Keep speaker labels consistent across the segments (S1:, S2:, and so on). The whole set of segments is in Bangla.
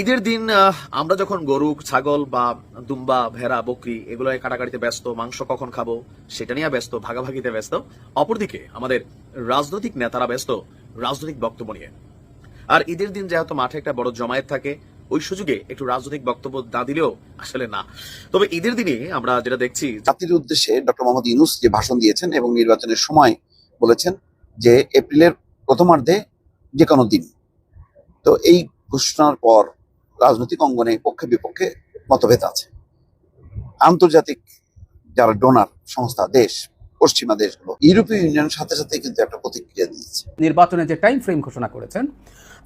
S1: ঈদের দিন আমরা যখন গরু, ছাগল বা দুম্বা, ভেড়া, বকরি এগুলো কাটাকাটিতে ব্যস্ত, মাংস কখন খাব সেটা নিয়ে ব্যস্ত, ভাগাভাগিতে ব্যস্ত, অপরদিকে আমাদের রাজনৈতিক নেতারা ব্যস্ত, রাজনৈতিক বক্তব্য নিয়ে। আর ঈদের দিন যেহেতু মাঠে একটা বড় জমায়েত থাকে, ওই সুযোগে একটু রাজনৈতিক বক্তব্য না দিলেও আসলে না। তবে ঈদের দিনে আমরা যেটা দেখছি,
S2: জাতির উদ্দেশ্যে ডক্টর মোহাম্মদ ইউনুস যে ভাষণ দিয়েছেন এবং নির্বাচনের সময় বলেছেন যে এপ্রিলের প্রথমার্ধে যে কোনো দিন। তো এই ঘোষণার পর রাজনৈতিক অঙ্গনে পক্ষে বিপক্ষে মতভেদ আছে। আন্তর্জাতিক যারা ডোনার সংস্থা, দেশ, পশ্চিমা দেশগুলো, ইউরোপীয় ইউনিয়নের সাথে সাথে কিন্তু একটা প্রতিক্রিয়া দিয়েছে।
S3: নির্বাচনে যে টাইম ফ্রেম ঘোষণা করেছেন,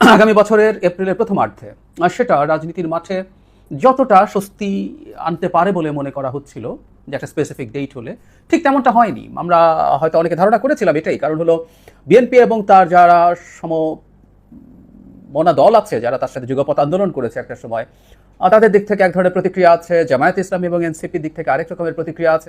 S3: আগামী বছরের এপ্রিলের প্রথমার্ধে সেটা রাজনীতির মাঠে যতটা স্বস্তি আনতে পারে বলে মনে করা হচ্ছিল, যে একটা স্পেসিফিক ডেট হলে, ঠিক তেমনটা হয়নি। আমরা হয়তো অনেকে ধারণা করেছিলাম এটাই, কারণ হলো বিএনপি এবং তার যারা সম মনা দল আছে যারা তার সাথে যুগপথ আন্দোলন করেছে একটা সময়। তাদের দিক থেকে এক ধরনের প্রতিক্রিয়া আছে, জামায়াত ইসলাম এবং এনসিপির দিক থেকে আরেক রকমের প্রতিক্রিয়া আছে।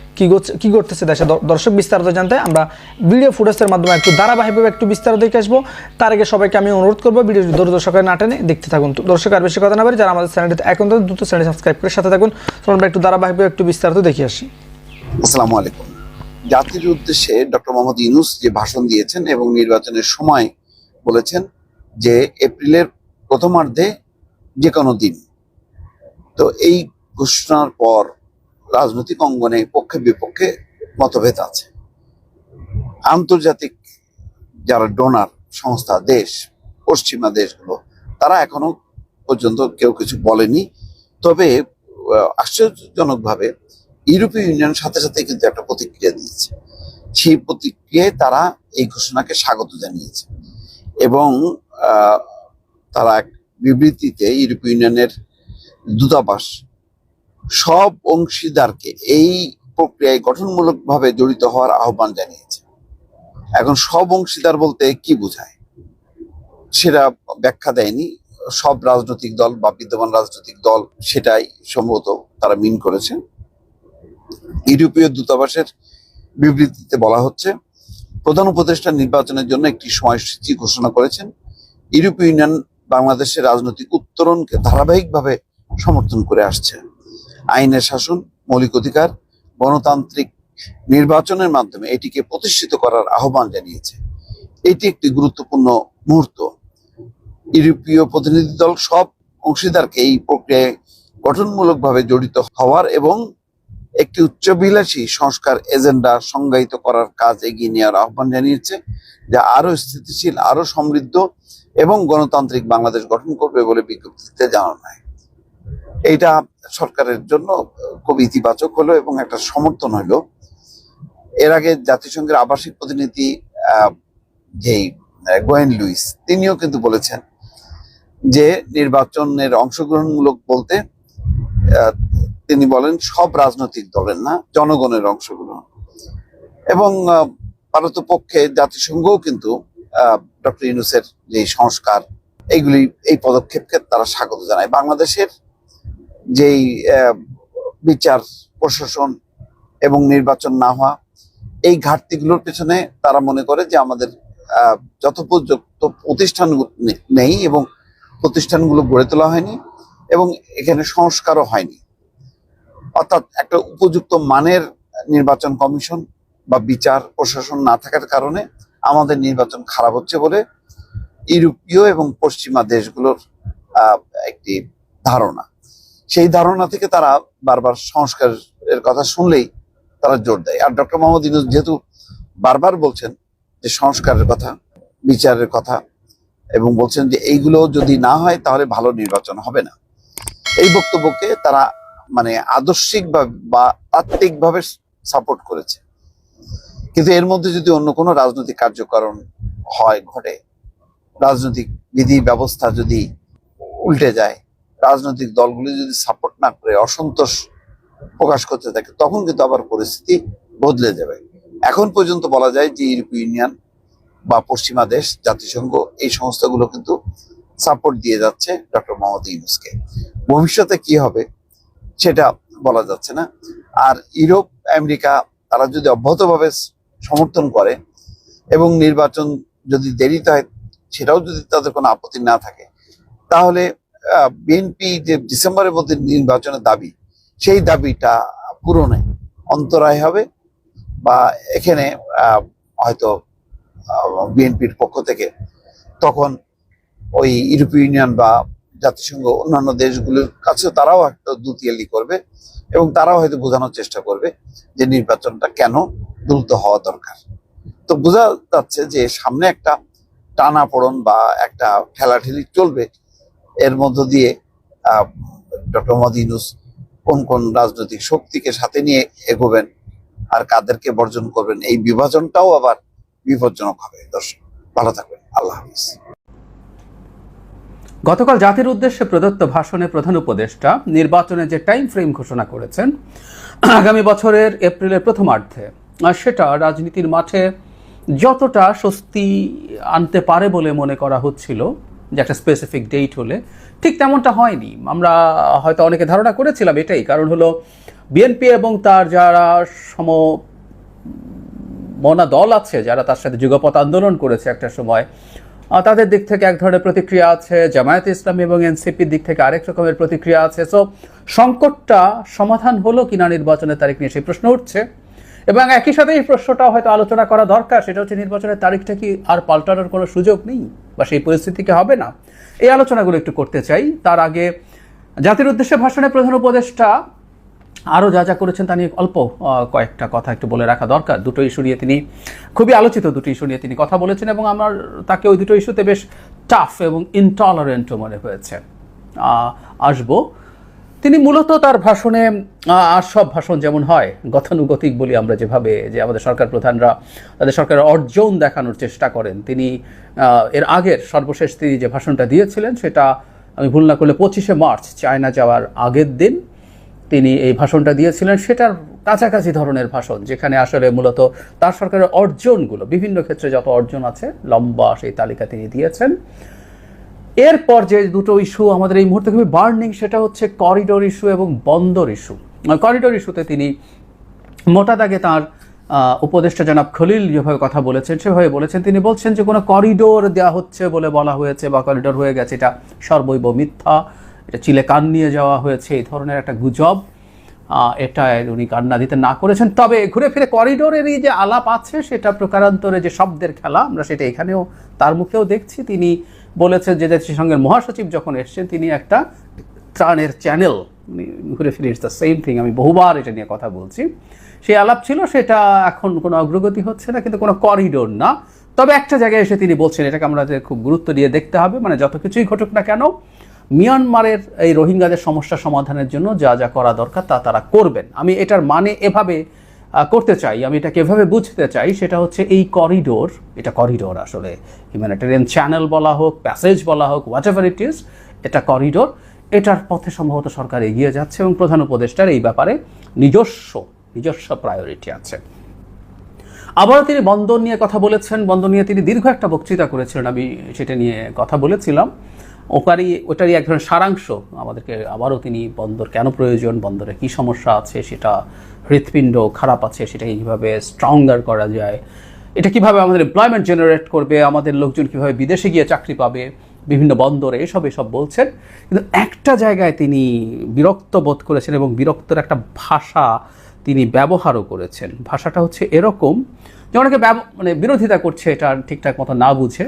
S4: কি কি করতেছে দেশে? দর্শক বিস্তারিত জানতে আমরা ভিডিও ফুটেজের মাধ্যমে একটু ধারাবাহিকভাবে একটু বিস্তারিত দেখে আসব। তার আগে সবাইকে আমি অনুরোধ করব ভিডিও দূর দর্শকের না টেনে দেখতে থাকুন। তো দর্শক, আর বেশি কথা না পারে যারা আমাদের চ্যানেলটিতে এখন তো দ্রুত চ্যানেল সাবস্ক্রাইব করে সাথে থাকুন আমরা একটু ধারাবাহিকভাবে একটু বিস্তারিত দেখে আসি।
S2: আসসালামু আলাইকুম। জাতির উদ্দেশ্যে ডক্টর মোহাম্মদ ইউনুস যে ভাষণ দিয়েছেন এবং নির্বাচনের সময় বলেছেন যে এপ্রিলের প্রথমার্ধে যে কোনো দিন। তো এই ঘোষণার পর রাজনৈতিক অঙ্গনে পক্ষে বিপক্ষে মতভেদ আছে। আন্তর্জাতিক যারা ডোনার সংস্থা, দেশ, পশ্চিমা দেশগুলো, তারা এখনও পর্যন্ত কেউ কিছু বলেনি। তবে আশ্চর্যজনকভাবে ইউরোপীয় ইউনিয়নের সাথে সাথে কিন্তু একটা প্রতিক্রিয়া দিয়েছে। সেই প্রতিক্রিয়ায় তারা এই ঘোষণাকে স্বাগত জানিয়েছে এবং তারা এক বিবৃতিতে ইউরোপীয় ইউনিয়নের দূতাবাস সব অংশীদারকে এই প্রক্রিয়ায় গঠনমূলকভাবে জড়িত হওয়ার আহ্বান জানিয়েছে। এখন সব অংশীদার বলতে কি বোঝায়? সেটা ব্যাখ্যা দেয়নি। সব রাজনৈতিক দল বা বিদ্যমান রাজনৈতিক দল সেটাই সম্ভবত তারা মিন করেছে। ইউরোপীয় দূতাবাসের বিবৃতিতে বলা হচ্ছে, প্রধান উপদেষ্টা নির্বাচনের জন্য একটি সময়সূচি ঘোষণা করেছেন। ইউরোপীয় ইউনিয়ন বাংলাদেশের রাজনৈতিক উত্তরণকে ধারাবাহিকভাবে সমর্থন করে আসছে। আইনের শাসন, মৌলিক অধিকার, গণতান্ত্রিক নির্বাচনের মাধ্যমে এটিকে প্রতিষ্ঠিত করার আহ্বান জানিয়েছে। এটি একটি গুরুত্বপূর্ণ মুহূর্ত। ইউরোপীয় প্রতিনিধি দল সব অংশীদারকে এই প্রক্রিয়ায় গঠনমূলকভাবে জড়িত হওয়ার এবং একটি উচ্চবিলাসী সংস্কার এজেন্ডা সংজ্ঞায়িত করার কাজ এগিয়ে নেওয়ার আহ্বান জানিয়েছে, যা আরও স্থিতিশীল আরও সমৃদ্ধ এবং গণতান্ত্রিক বাংলাদেশ গঠন করবে বলে বিজ্ঞপ্তিতে জানানো হয়। এইটা সরকারের জন্য খুব ইতিবাচক হলো এবং একটা সমর্থন হলো। এর আগে জাতিসংঘের আবাসিক প্রতিনিধি যেই গোয়েন লুইস তিনিও কিন্তু বলেছেন যে নির্বাচনের অংশগ্রহণমূলক বলতে তিনি বলেন সব রাজনৈতিক দলের না জনগণের অংশগ্রহণ। এবং আহ, পারতপক্ষে জাতিসংঘও কিন্তু ডক্টর ইউনুসের যে সংস্কার এইগুলি এই পদক্ষেপকে তারা স্বাগত জানায়। বাংলাদেশের যেই বিচার, প্রশাসন এবং নির্বাচন না হওয়া, এই ঘাটতিগুলোর পেছনে তারা মনে করে যে আমাদের যথোপযুক্ত প্রতিষ্ঠান নেই এবং প্রতিষ্ঠানগুলো গড়ে তোলা হয়নি এবং এখানে সংস্কারও হয়নি। অর্থাৎ একটা উপযুক্ত মানের নির্বাচন কমিশন বা বিচার, প্রশাসন না থাকার কারণে আমাদের নির্বাচন খারাপ হচ্ছে বলে ইউরোপীয় এবং পশ্চিমা দেশগুলোর একটি ধারণা। সেই ধারণা থেকে তারা বারবার সংস্কারের কথা শুনলেই তারা জোর দেয়। আর ডক্টর মোহাম্মদ ইউনুস যেহেতু বারবার বলছেন যে সংস্কারের কথা, বিচারের কথা, এবং বলছেন যে এইগুলো যদি না হয় তাহলে ভালো নির্বাচন হবে না। এই বক্তব্যকে তারা মানে আদর্শিক বা তাত্ত্বিকভাবে সাপোর্ট করেছে। কিন্তু এর মধ্যে যদি অন্য কোনো রাজনৈতিক কার্যকরণ হয়, ঘটে, রাজনৈতিক বিধি ব্যবস্থা যদি উল্টে যায় রাজনৈতিক দলগুলি যদি সাপোর্ট না করে, অসন্তোষ প্রকাশ করতে থাকে, তখন কিন্তু আবার পরিস্থিতি বদলে যাবে। এখন পর্যন্ত বলা যায় যে ইউরোপীয় ইউনিয়ন বা পশ্চিমা দেশ, জাতিসংঘ এই সংস্থাগুলো কিন্তু সাপোর্ট দিয়ে যাচ্ছে ডক্টর মোহাম্মদ ইউনুসকে। ভবিষ্যতে কি হবে সেটা বলা যাচ্ছে না। আর ইউরোপ, আমেরিকা, তারা যদি অব্যাহতভাবে সমর্থন করে এবং নির্বাচন যদি দেরিতে হয়, সেটাও যদি তাদের কোনো আপত্তি না থাকে, তাহলে বিএনপি যে ডিসেম্বরের মধ্যে নির্বাচনের দাবি, সেই দাবিটা পূরণে অন্তরায় হবে বা এখানে হয়তো বিএনপির পক্ষ থেকে তখন ওই ইউরোপীয় ইউনিয়ন বা জাতিসংঘ অন্যান্য দেশগুলোর কাছে তারাও একটা দুতিয়ালি করবে এবং তারাও হয়তো বোঝানোর চেষ্টা করবে যে নির্বাচনটা কেন দ্রুত হওয়া দরকার। তো বোঝা যাচ্ছে যে সামনে একটা টানা পড়ন বা একটা ঠেলাঠেলি চলবে এর মধ্য দিয়ে ডক্টর ইউনুস কোন কোন রাজনৈতিক শক্তিকে সাথে নিয়ে এগোবেন আর কাদেরকে বর্জন করবেন, এই বিভাজনটাও আবার বিপজ্জনক হবে। দর্শক, ভালো থাকবেন। আল্লাহ হাফিজ।
S3: গতকাল জাতির উদ্দেশ্যে প্রদত্ত ভাষণে প্রধান উপদেষ্টা নির্বাচনে যে টাইম ফ্রেম ঘোষণা করেছেন, আগামী বছরের এপ্রিলের প্রথমার্ধে, আর সেটা রাজনীতির মাঠে যতটা স্বস্তি আনতে পারে বলে মনে করা হচ্ছিল যে একটা স্পেসিফিক ডেট হলে, ঠিক তেমনটা হয়নি। আমরা হয়তো অনেকে ধারণা করেছিলাম এটাই, কারণ হলো বিএনপি এবং তার যারা সম মনা দল আছে, যারা তার সাথে যুগপথ আন্দোলন করেছে একটা সময় তাদের দিক থেকে এক ধরনের প্রতিক্রিয়া আছে, জামায়াত ইসলামী এবং এনসিপির দিক থেকে আরেক রকমের প্রতিক্রিয়া আছে। সো সংকটটা সমাধান হলো কিনা নির্বাচনের তারিখ নিয়ে সেই প্রশ্ন উঠছে। এবং একই সাথে এই প্রশ্নটা হয়তো আলোচনা করা দরকার, সেটা হচ্ছে নির্বাচনের তারিখটা কি আর পাল্টানোর কোনো সুযোগ নেই। বা সেই পরিস্থিতি কি হবে না? এই আলোচনাগুলো একটু করতে চাই। তার আগে জাতির উদ্দেশ্যে ভাষণে প্রধান উপদেষ্টা আরও যা যা করেছেন তা নিয়ে অল্প কয়েকটা কথা একটু বলে রাখা দরকার। দুটো ইস্যু নিয়ে তিনি খুবই আলোচিত দুটো ইস্যু নিয়ে তিনি কথা বলেছেন এবং আমার তাকে ওই দুটো ইস্যুতে বেশ টাফ এবং ইনটলারেন্টও মনে হয়েছে। আসব। তিনি মূলত তার ভাষণে আর সব ভাষণ যেমন হয়, গতানুগতিক বলি আমরা যেভাবে, যে আমাদের সরকার প্রধানরা তাদের সরকারের অর্জন দেখানোর চেষ্টা করেন। তিনি এর আগের সর্বশেষ তিনি যে ভাষণটা দিয়েছিলেন, সেটা আমি ভুল না করলে পঁচিশে মার্চ, চায়না যাওয়ার আগের দিন তিনি এই ভাষণটা দিয়েছিলেন। সেটার কাছাকাছি ধরনের ভাষণ, যেখানে আসলে মূলত তার সরকারের অর্জনগুলো, বিভিন্ন ক্ষেত্রে যত অর্জন আছে, লম্বা সেই তালিকা তিনি দিয়েছেন। এরপর যে দুটো ইস্যু আমাদের এই মুহূর্তে খুবই বার্নিং সেটা হচ্ছে করিডোর ইস্যু এবং বন্দর ইস্যু করিডোর ইস্যুতে তিনি মোটা দাগে তাঁর উপদেষ্টা জনাব খলিল যেভাবে কথা বলেছেন, সেভাবে বলেছেন। তিনি বলছেন যে কোনো করিডোর দেওয়া হচ্ছে বলে বলা হয়েছে বা করিডোর হয়ে গেছে, এটা সর্বৈব মিথ্যা। এটা চিলে কান নিয়ে যাওয়া হয়েছে, এই ধরনের একটা গুজব। এটা উনি কান্না দিতে না করেছেন। তবে ঘুরে ফিরে করিডোরের এই যে আলাপ আছে, সেটা প্রকারান্তরে যে শব্দের খেলা, আমরা সেটা এখানেও তার মুখেও দেখছি। তিনি বলেছেন যে জাতিসংঘের মহাসচিব যখন এসছেন, তিনি একটা ত্রাণের চ্যানেল ঘুরে ফিরে ইটস দ্য সেম থিং আমি বহুবার এটা নিয়ে কথা বলছি। সেই আলাপ ছিল, সেটা এখন কোনো অগ্রগতি হচ্ছে না, কিন্তু কোনো করিডোর না। তবে একটা জায়গায় এসে তিনি বলছেন, এটাকে আমরা যে খুব গুরুত্ব দিয়ে দেখতে হবে মানে যত কিছুই ঘটুক না কেন, মিয়ানমারের এই রোহিঙ্গাদের সমস্যা সমাধানের জন্য যা যা করা দরকার তা তারা করবেন। আমি এটার মানে এভাবে করতে চাই, আমি এটাকে এভাবে বুঝতে চাই, সেটা হচ্ছে এই করিডোর এটা করিডোর আসলে হিউম্যানিটেরিয়ান চ্যানেল বলা হোক প্যাসেজ বলা হোক হোয়াট এভার ইট ইজ এটা করিডোর এটার পথে সম্ভবত সরকার এগিয়ে যাচ্ছে এবং প্রধান উপদেষ্টার এই ব্যাপারে নিজস্ব নিজস্ব প্রায়োরিটি আছে। আবারও তিনি বন্দর নিয়ে কথা বলেছেন, বন্দর নিয়ে তিনি দীর্ঘ একটা বক্তৃতা করেছিলেন, আমি সেটা নিয়ে কথা বলেছিলাম। ওকারই ওটারই এক ধরনের সারাংশ। আমাদেরকে আবারও তিনি বন্দর কেন প্রয়োজন, বন্দরে কি সমস্যা আছে সেটা, হৃৎপিণ্ড খারাপ আছে সেটাকে কীভাবে স্ট্রঙ্গার করা যায়, এটা কীভাবে আমাদের এমপ্লয়মেন্ট জেনারেট করবে, আমাদের লোকজন কীভাবে বিদেশে গিয়ে চাকরি পাবে, বিভিন্ন বন্দরে এসব এসব বলছেন। কিন্তু একটা জায়গায় তিনি বিরক্ত বোধ করেছেন এবং বিরক্তর একটা ভাষা তিনি ব্যবহারও করেছেন। ভাষাটা হচ্ছে এরকম যে অনেকে মানে বিরোধিতা করছে, এটা ঠিকঠাক মতো না বুঝে।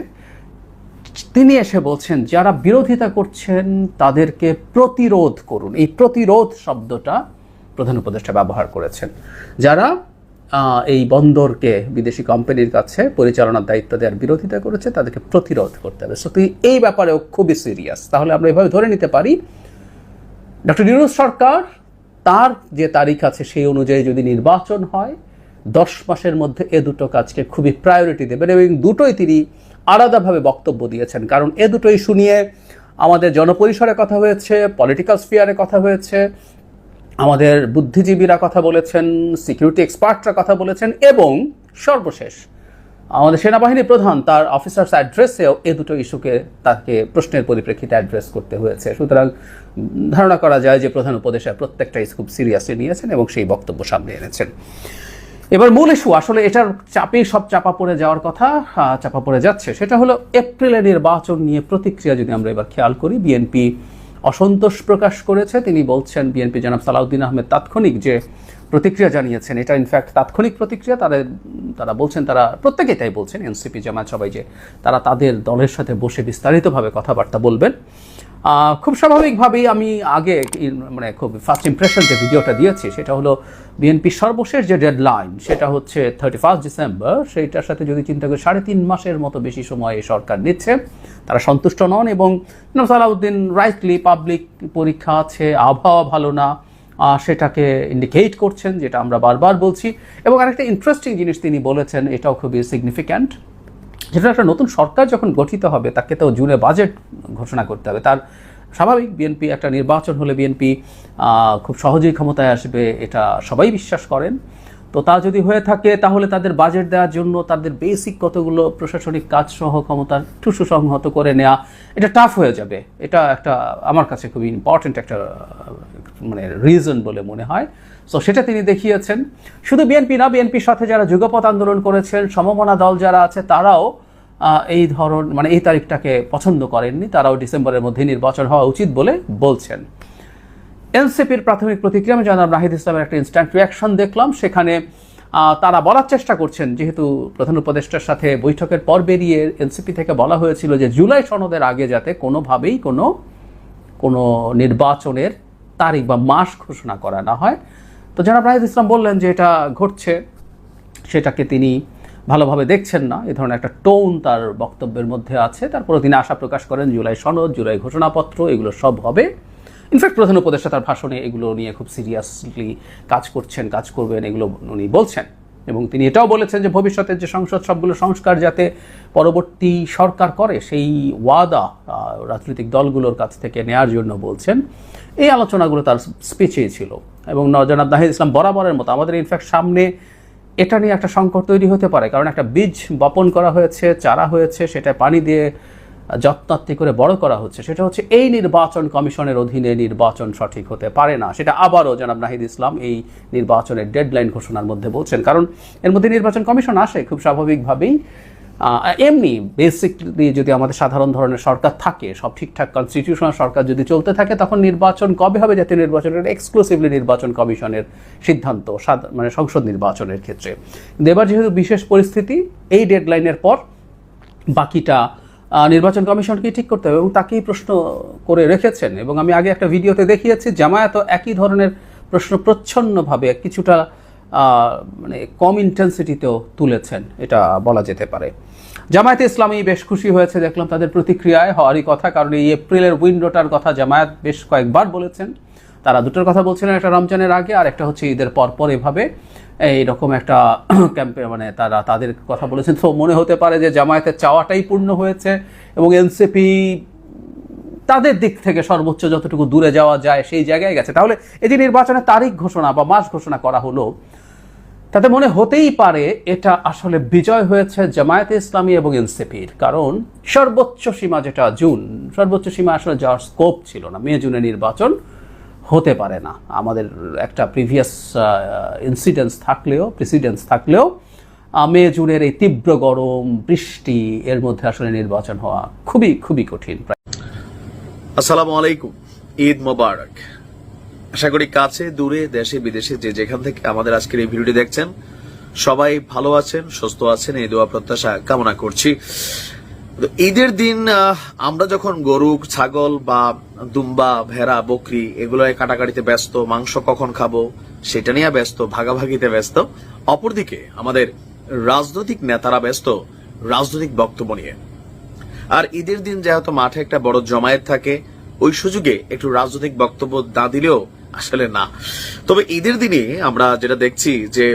S3: তিনি এসে বলছেন, যারা বিরোধিতা করছেন, তাদেরকে প্রতিরোধ করুন। এই প্রতিরোধ শব্দটা প্রধান উপদেষ্টা ব্যবহার করেছেন। যারা এই বন্দরকে, বিদেশি কোম্পানির কাছে পরিচালনার দায়িত্ব দেওয়ার বিরোধিতা করেছে, তাদেরকে প্রতিরোধ করতে হবে। সো তুই এই ব্যাপারেও খুবই সিরিয়াস তাহলে আমরা এভাবে ধরে নিতে পারি ডক্টর ইউনুস সরকার তার যে তারিখ আছে, সেই অনুযায়ী যদি নির্বাচন হয়, দশ মাসের মধ্যে এ দুটো কাজকে খুবই প্রায়োরিটি দেবেন এবং দুটোই তিনি আলাদাভাবে বক্তব্য দিয়েছেন। কারণ এ দুটোই শুনিয়ে আমাদের জনপরিসরে কথা হয়েছে পলিটিক্যাল স্পিয়ারে কথা হয়েছে, আমাদের বুদ্ধিজীবীরা কথা বলেছেন সিকিউরিটি এক্সপার্টরা কথা বলেছেন এবং সর্বশেষ আমাদের সেনাবাহিনী প্রধান তার অফিসার্স অ্যাড্রেসেও এ দুটো ইস্যুকে তাকে প্রশ্নের পরিপ্রেক্ষিতে অ্যাড্রেস করতে হয়েছে। সুতরাং ধারণা করা যায় যে প্রধান উপদেষ্টা প্রত্যেকটাই খুব সিরিয়াসলি নিয়েছেন এবং সেই বক্তব্য সামনে এনেছেন। এবার মূল ইস্যু আসলে এটার চাপেই সব চাপা পড়ে যাওয়ার কথা চাপা পড়ে যাচ্ছে। সেটা হলো এপ্রিলে নির্বাচন নিয়ে প্রতিক্রিয়া যদি আমরা এবার খেয়াল করি বিএনপি অসন্তোষ প্রকাশ করেছে। তিনি বলছেন বিএনপি জনাব সালাউদ্দিন আহমেদ তাৎক্ষণিক যে প্রতিক্রিয়া জানিয়েছেন, এটা ইনফ্যাক্ট তাৎক্ষণিক প্রতিক্রিয়া তাদের তারা বলছেন, তারা প্রত্যেকেই তাই বলছেন এনসিপি জামাত সবাই যে তারা তাদের দলের সাথে বসে বিস্তারিতভাবে কথাবার্তা বলবেন। খুব স্বাভাবিকভাবেই আমি আগে মানে খুব ফার্স্ট ইমপ্রেশন যে ভিডিওটা দিয়েছি, সেটা হলো বিএনপির সর্বশেষ যে ডেডলাইন সেটা হচ্ছে থার্টি ফার্স্ট ডিসেম্বর সেইটার সাথে যদি চিন্তা করি, সাড়ে তিন মাসের মতো বেশি সময় এই সরকার নিচ্ছে। তারা সন্তুষ্ট নন এবং সালাউদ্দিন রাইটলি পাবলিক পরীক্ষা আছে, আবহাওয়া ভালো না সেটাকে ইন্ডিকেট করছেন, যেটা আমরা বারবার বলছি। এবং আরেকটা ইন্টারেস্টিং জিনিস তিনি বলেছেন, এটাও খুবই সিগনিফিক্যান্ট যেটা একটা নতুন সরকার যখন গঠিত হবে, তাকে তো জুনে বাজেট ঘোষণা করতে হবে। তার স্বাভাবিক বিএনপি একটা নির্বাচন হলে বিএনপি খুব সহজেই ক্ষমতায় আসবে, এটা সবাই বিশ্বাস করেন। তো তা যদি হয়ে থাকে, তাহলে তাদের বাজেট দেওয়ার জন্য তাদের বেসিক কতগুলো প্রশাসনিক কাজ সহ ক্ষমতা একটু সুসংহত করে নেওয়া এটা টাফ হয়ে যাবে। এটা একটা, আমার কাছে খুবই ইম্পর্ট্যান্ট একটা মানে রিজন বলে মনে হয়। সো সেটা তিনি দেখিয়েছেন। শুধু বিএনপি না বিএনপির সাথে যারা যুগপথ আন্দোলন করেছেন, সমমনা দল যারা আছে, তারাও এই ধরন মানে এই তারিখটাকে পছন্দ করেননি। তারাও ডিসেম্বরের মধ্যে নির্বাচন হওয়া উচিত বলে বলছেন। এনসিপির প্রাথমিক প্রতিক্রিয়া, আমি জানাব ইসলামের একটা ইনস্ট্যান্ট রিয়াকশন দেখলাম। সেখানে তারা বলার চেষ্টা করছেন, যেহেতু প্রধান উপদেষ্টার সাথে বৈঠকের পর বেরিয়ে এনসিপি থেকে বলা হয়েছিল যে জুলাই সনদের আগে যাতে কোনোভাবেই কোনো কোনো নির্বাচনের তারিখ বা মাস ঘোষণা করা না হয়। তো জনাব রাহিদ ইসলাম বললেন যে এটা ঘটছে, সেটাকে তিনি ভালোভাবে দেখছেন না, এ ধরনের একটা টোন তার বক্তব্যের মধ্যে আছে। তারপরে তিনি আশা প্রকাশ করেন জুলাই সনদ, জুলাই ঘোষণাপত্র, এগুলো সব হবে। ইনফ্যাক্ট প্রধান উপদেষ্টা তার ভাষণে এগুলো নিয়ে খুব সিরিয়াসলি কাজ করছেন, কাজ করবেন, এগুলো উনি বলছেন। এবং তিনি এটাও বলেছেন যে ভবিষ্যতের যে সংসদ, সবগুলো সংস্কার যাতে পরবর্তী সরকার করে, সেই ওয়াদা রাজনৈতিক দলগুলোর কাছ থেকে নেয়ার জন্য বলছেন। এই আলোচনাগুলো তার স্পিচেই ছিল। এবং ন- জনাব নাহিদ ইসলাম বরাবরের মতো আমাদের ইনফ্যাক্ট সামনে এটা নিয়ে একটা সংকট তৈরি হতে পারে। কারণ একটা বীজ বপন করা হয়েছে, চারা হয়েছে সেটা পানি দিয়ে যত্নাত্তি করে বড় করা হচ্ছে, সেটা হচ্ছে এই নির্বাচন কমিশনের অধীনে নির্বাচন সঠিক হতে পারে না। সেটা আবারও জনাব নাহিদ ইসলাম এই নির্বাচনের ডেডলাইন ঘোষণার মধ্যে বলছেন। কারণ এর মধ্যে নির্বাচন কমিশন আসে খুব স্বাভাবিকভাবেই। এমনি বেসিকলি যদি আমাদের সাধারণ ধরনের সরকার থাকে, সব ঠিকঠাক কনস্টিটিউশনাল সরকার যদি চলতে থাকে, তখন নির্বাচন কবে হবে জাতীয় নির্বাচনের এক্সক্লুসিভলি নির্বাচন কমিশনের সিদ্ধান্ত মানে সংসদ নির্বাচনের ক্ষেত্রে। এবার যেহেতু বিশেষ পরিস্থিতি, এই ডেডলাইনের পর বাকিটা নির্বাচন কমিশনকে ঠিক করতে হবে এবং তাকেই প্রশ্ন করে রেখেছেন। এবং আমি আগে একটা ভিডিওতে দেখিয়েছি জামায়াতও একই ধরনের প্রশ্ন প্রচ্ছন্নভাবে কিছুটা মানে কম ইন্টেন্সিটিতেও তুলেছেন, এটা বলা যেতে পারে। জামায়াতে ইসলামী বেশ খুশি হয়েছে, দেখলাম তাদের প্রতিক্রিয়ায় হওয়ারই কথা, কারণ এই এপ্রিলের উইন্ডোটার কথা জামায়াত বেশ কয়েকবার বলেছেন। তারা দুটোর কথা বলছিলেন একটা রমজানের আগে আর একটা হচ্ছে ঈদের পর পর এভাবে। এইরকম একটা ক্যাম্পে মানে তারা তাদের কথা বলেছেন। তো মনে হতে পারে যে জামায়াতের চাওয়াটাই পূর্ণ হয়েছে এবং এনসিপি তাদের দিক থেকে সর্বোচ্চ যতটুকু দূরে যাওয়া যায় সেই জায়গায় গেছে। তাহলে এই যে নির্বাচনের তারিখ ঘোষণা বা মাস ঘোষণা করা হলো, তাতে মনে হতেই পারে এটা আসলে বিজয় হয়েছে জামায়াতে ইসলামী এবং এনসিপির। কারণ সর্বোচ্চ সীমা যেটা জুন, সর্বোচ্চ সীমা আসলে যাওয়ার স্কোপ ছিল না। মে, জুনে নির্বাচন। হতে পারে না। আমাদের একটা প্রিভিয়াস ইনসিডেন্স থাকলেও প্রেসিডেন্স থাকলেও মে, জুনের এই তীব্র গরম, বৃষ্টি, এর মধ্যে আসলে নির্বাচন হওয়া খুবই খুবই কঠিন।
S1: আসসালামু আলাইকুম। ঈদ মোবারক। আশা করি কাছে, দূরে, দেশে, বিদেশে যে যেখান থেকে আমাদের আজকের এই ভিডিওটি দেখছেন, সবাই ভালো আছেন, সুস্থ আছেন, এই দোয়া প্রত্যাশা কামনা করছি। তো ঈদের দিন আমরা যখন গরু, ছাগল বা দুম্বা, ভেড়া, বকরি এগুলো কাটাকাটিতে ব্যস্ত, মাংস কখন খাব সেটা নিয়ে ব্যস্ত, ভাগাভাগিতে ব্যস্ত, অপরদিকে আমাদের রাজনৈতিক নেতারা ব্যস্ত, রাজনৈতিক বক্তব্য নিয়ে। আর ঈদের দিন যেহেতু মাঠে একটা বড় জমায়েত থাকে, ওই সুযোগে একটু রাজনৈতিক বক্তব্য না দিলেও আসলে না। তবে ঈদের দিনে আমরা যেটা দেখছি যে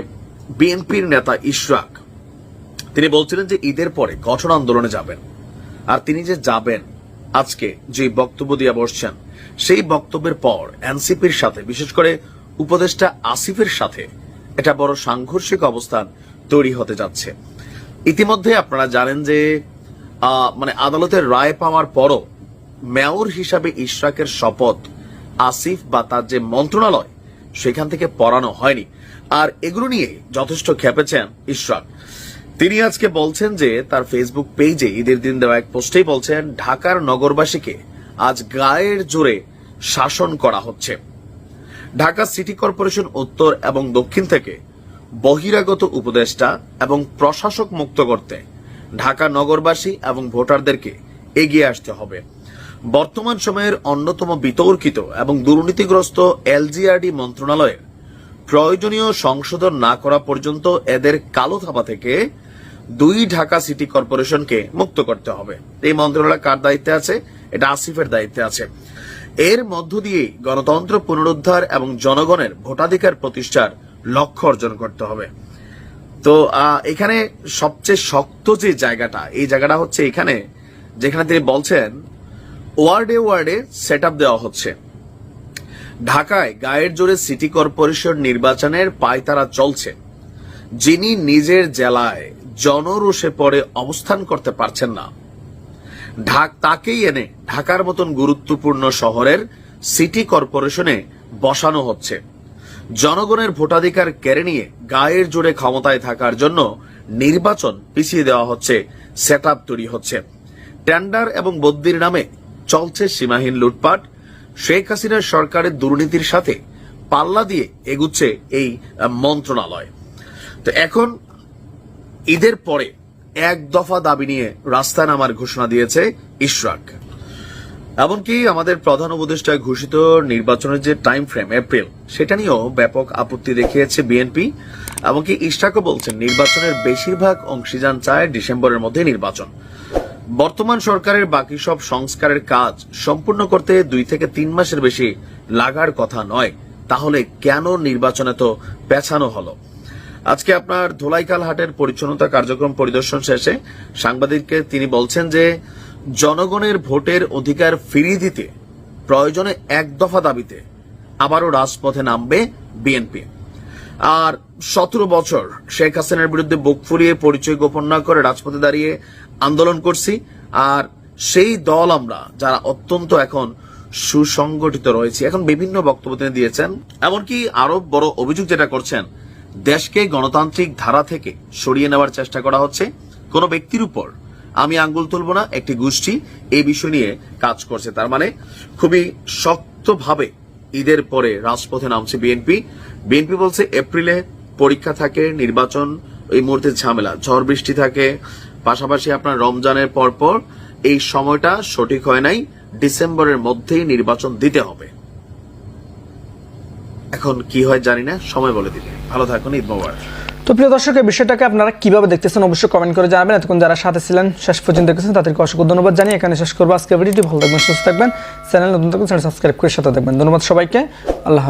S1: বিএনপির নেতা ইশরাক, তিনি বলছিলেন যে ঈদের পরে গঠন আন্দোলনে যাবেন। আর তিনি যে যাবেন আজকে যে বক্তব্য দিয়ে বসছেন, সেই বক্তব্যের পর এনসিপির সাথে, বিশেষ করে উপদেষ্টা আসিফের সাথে এটা বড় সাংঘর্ষিক অবস্থান তৈরি হতে যাচ্ছে। ইতিমধ্যে আপনারা জানেন যে মানে আদালতের রায় পাওয়ার পরও মেয়র হিসাবে ইশরাকের শপথ আসিফ বা তার যে মন্ত্রণালয়, সেখান থেকে পড়ানো হয়নি। আর এগুলো নিয়ে যথেষ্ট খেপেছেন ইশরাক। তিনি আজকে বলছেন যে তার ফেসবুক পেজে ঈদের দিন দেওয়া এক পোস্টেই বলছেন, ঢাকার নগরবাসীকে আজ গায়ের জোরে শাসন করা হচ্ছে। ঢাকা সিটি কর্পোরেশন উত্তর এবং দক্ষিণ থেকে বহিরাগত উপদেষ্টা এবং প্রশাসক মুক্ত করতে ঢাকা নগরবাসী এবং ভোটারদেরকে এগিয়ে আসতে হবে। বর্তমান সময়ের অন্যতম বিতর্কিত এবং দুর্নীতিগ্রস্ত এলজিআরডি মন্ত্রণালয়ের প্রয়োজনীয় সংশোধন না করা পর্যন্ত এদের কালো থাপা থেকে দুই ঢাকা সিটি কর্পোরেশনকে মুক্ত করতে হবে। এই মন্ত্রণালয় কার দায়িত্বে আছে? এটা আসিফের দায়িত্বে আছে। এর মধ্য দিয়ে গণতন্ত্র পুনরুদ্ধার এবং জনগণের ভোটাধিকার প্রতিষ্ঠার লক্ষ্য অর্জন করতে হবে। তো এখানে সবচেয়ে শক্ত যে জায়গাটা, এই জায়গাটা হচ্ছে এখানে, যেখানে তিনি বলছেন, ওয়ার্ডে ওয়ার্ডে সেট দেওয়া হচ্ছে। ঢাকায় গায়ের জোরে সিটি কর্পোরেশন নির্বাচনের পায়তারা চলছে। যিনি নিজের জেলায় জনরোষে পড়ে অবস্থান করতে পারছেন না। ঢাক তাকেই এনে ঢাকার মতন গুরুত্বপূর্ণ শহরের সিটি কর্পোরেশনে বসানো হচ্ছে। জনগণের ভোটাধিকার কেড়ে নিয়ে গায়ের জোরে ক্ষমতায় থাকার জন্য নির্বাচন পিছিয়ে দেওয়া হচ্ছে সেট তৈরি হচ্ছে। টেন্ডার এবং বদ্যির নামে চলছে সীমাহীন লুটপাট। শেখ হাসিনার সরকারের দুর্নীতির সাথে পাল্লা দিয়ে এগুচ্ছে এই মন্ত্রণালয়। তো এখন ঈদের পরে এক দফা দাবি নিয়ে রাস্তায় নামার ঘোষণা দিয়েছে ইশরাক। এমনকি আমাদের প্রধান উপদেষ্টা ঘোষিত নির্বাচনের যে টাইম ফ্রেম এপ্রিল সেটা নিয়েও ব্যাপক আপত্তি দেখিয়েছে বিএনপি এমনকি ইশরাকও বলছেন, নির্বাচনের বেশিরভাগ অংশীদান চায় ডিসেম্বরের মধ্যে নির্বাচন। বর্তমান সরকারের বাকি সব সংস্কারের কাজ সম্পূর্ণ করতে দুই থেকে তিন মাসের বেশি লাগার কথা নয়। তাহলে কেন নির্বাচন এত পেছানো হলো? আজকে আপনার ধোলাইকাল হাটের পরিচ্ছন্নতা কার্যক্রম পরিদর্শন শেষে সাংবাদিককে তিনি বলছেন যে, জনগণের ভোটের অধিকার ফিরিয়ে দিতে প্রয়োজনে এক দফা দাবিতে আবারও রাজপথে নামবে বিএনপি। আর সতেরো বছর শেখ হাসিনার বিরুদ্ধে বুক ফুলিয়ে পরিচয় গোপন না করে রাজপথে দাঁড়িয়ে আন্দোলন করছি, আর সেই দল আমরা যারা অত্যন্ত এখন সুসংগঠিত রয়েছে, এখন বিভিন্ন বক্তব্য তিনি দিয়েছেন, এমনকি আরও বড় অভিযোগ যেটা করছেন দেশকে গণতান্ত্রিক ধারা থেকে সরিয়ে নেওয়ার চেষ্টা করা হচ্ছে। কোন ব্যক্তির উপর আমি আঙ্গুল তুলব না, একটি গোষ্ঠী এই বিষয় নিয়ে কাজ করছে। তার মানে খুবই শক্তভাবে ঈদের পরে রাজপথে নামছে বিএনপি। বিএনপি বলছে এপ্রিলে পরীক্ষা থাকে, নির্বাচন, এই মুহূর্তে ঝামেলা, ঝড় বৃষ্টি থাকে। পাশাপাশি আপনার রমজানের পরপর এই সময়টা সঠিক হয় নাই, ডিসেম্বরের মধ্যেই নির্বাচন দিতে হবে। এখন কি হয় জানি না, সময় বলে দিবে। ভালো থাকুন, ঈদ মোবারক।
S4: তো প্রিয় দর্শক, এই বিষয়টাকে আপনারা কীভাবে দেখতেছেন অবশ্যই কমেন্ট করে জানাবেন। এতক্ষণ যারা সাথে ছিলেন, শেষ পর্যন্ত দেখেছেন, তাদেরকে অসংখ্য ধন্যবাদ জানিয়ে এখানে শেষ করব আজকে ভিডিওটি। ভালো থাকবেন, সুস্থ থাকবেন। চ্যানেল নতুন থাকবেন চ্যানেল সাবস্ক্রাইব করে সাথে থাকবেন। ধন্যবাদ সবাইকে। আল্লাহ।